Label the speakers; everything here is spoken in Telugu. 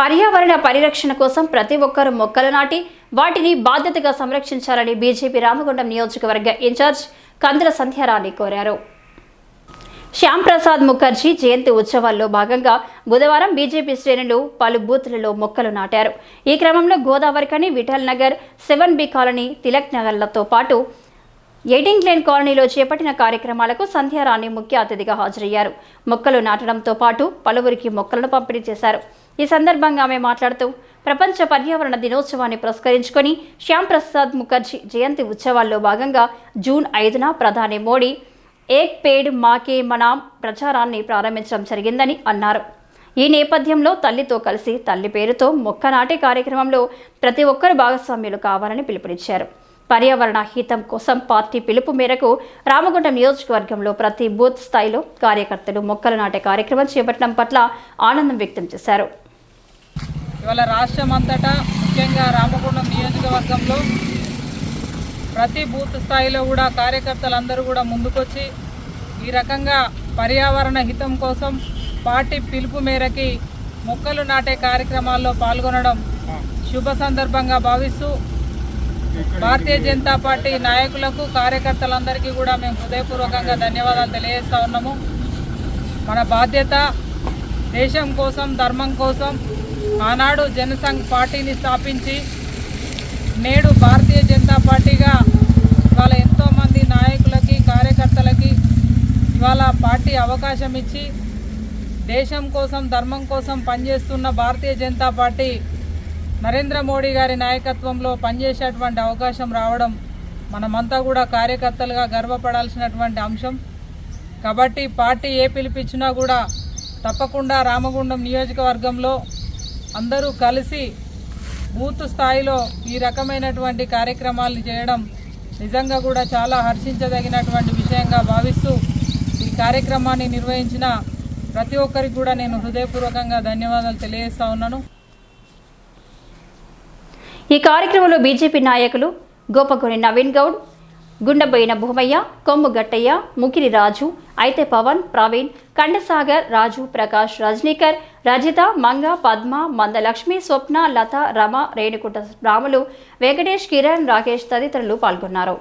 Speaker 1: పర్యావరణ పరిరక్షణ కోసం ప్రతి ఒక్కరూ మొక్కలు నాటి వాటిని బాధ్యతగా సంరక్షించాలని బీజేపీ రామగుండం నియోజకవర్గ ఇన్ఛార్జ్ కందుల సంధ్యారాణి కోరారు. శ్యాంప్రసాద్ ముఖర్జీ జయంతి ఉత్సవాల్లో భాగంగా బుధవారం బీజేపీ శ్రేణులు పలు బూత్లలో మొక్కలు నాటారు. ఈ క్రమంలో Godavarikhani Vithal Nagar seven B colony Tilak నగర్లతో పాటు ఎయిటింగ్ లేన్ కాలనీలో చేపట్టిన కార్యక్రమాలకు సంధ్యారాణి ముఖ్య అతిథిగా హాజరయ్యారు. మొక్కలు నాటడంతో పాటు పలువురికి మొక్కలను పంపిణీ చేశారు. ఈ సందర్భంగా ఆమె మాట్లాడుతూ ప్రపంచ పర్యావరణ దినోత్సవాన్ని పురస్కరించుకొని శ్యామ్ ప్రసాద్ ముఖర్జీ జయంతి ఉత్సవాల్లో భాగంగా జూన్ ఐదున ప్రధాని మోడీ ఏక్ పేడ్ మాకే మనాం ప్రచారాన్ని ప్రారంభించడం జరిగిందని అన్నారు. ఈ నేపథ్యంలో తల్లితో కలిసి తల్లి పేరుతో మొక్క నాటే కార్యక్రమంలో ప్రతి ఒక్కరు భాగస్వామ్యులు కావాలని పిలుపునిచ్చారు. పర్యావరణ హితం కోసం పార్టీ పిలుపు మేరకు రామగుండం నియోజకవర్గంలో ప్రతి బూత్ స్థాయిలో కార్యకర్తలు మొక్కలు నాటే కార్యక్రమం చేపట్టడం పట్ల ఆనందం వ్యక్తం చేశారు.
Speaker 2: ఇవాళ రాష్ట్రం అంతటా ముఖ్యంగా రామగుండం నియోజకవర్గంలో ప్రతి బూత్ స్థాయిలో కూడా కార్యకర్తలందరూ కూడా ముందుకొచ్చి ఈ రకంగా పర్యావరణ హితం కోసం పార్టీ పిలుపు మేరకి మొక్కలు నాటే కార్యక్రమాల్లో పాల్గొనడం శుభ సందర్భంగా భావిస్తూ భారతీయ జనతా పార్టీ నాయకులకు కార్యకర్తలందరికీ కూడా మేము హృదయపూర్వకంగా ధన్యవాదాలు తెలియజేస్తా ఉన్నాము. మన బాధ్యత దేశం కోసం ధర్మం కోసం ఆనాడు జనసంఘ్ పార్టీని స్థాపించి నేడు భారతీయ జనతా పార్టీగా ఇవాళ ఎంతోమంది నాయకులకి కార్యకర్తలకి ఇవాళ పార్టీ అవకాశం ఇచ్చి దేశం కోసం ధర్మం కోసం పనిచేస్తున్న భారతీయ జనతా పార్టీ నరేంద్ర మోడీ గారి నాయకత్వంలో పనిచేసేటువంటి అవకాశం రావడం మనమంతా కూడా కార్యకర్తలుగా గర్వపడాల్సినటువంటి అంశం. కాబట్టి పార్టీ ఏ పిలిపించినా కూడా తప్పకుండా రామగుండం నియోజకవర్గంలో అందరూ కలిసి బూత్ స్థాయిలో ఈ రకమైనటువంటి కార్యక్రమాలు చేయడం నిజంగా కూడా చాలా హర్షించదగినటువంటి విషయంగా భావిస్తూ ఈ కార్యక్రమాన్ని నిర్వహించిన ప్రతి ఒక్కరికి కూడా నేను హృదయపూర్వకంగా ధన్యవాదాలు తెలియజేస్తా ఉన్నాను.
Speaker 1: ఈ కార్యక్రమంలో బీజేపీ నాయకులు గోపగోని నవీన్ గౌడ్ గుండబోయిన భూమయ్య కొమ్ము గట్టయ్య ముకిరి రాజు అయితే పవన్ ప్రవీణ్ కండసాగర్ రాజు ప్రకాష్ రజనీకర్ రజిత మంగ పద్మ మందలక్ష్మి స్వప్న లత రమ రేణుకుంట రాములు వెంకటేష్ కిరణ్ రాకేష్ తదితరులు పాల్గొన్నారు.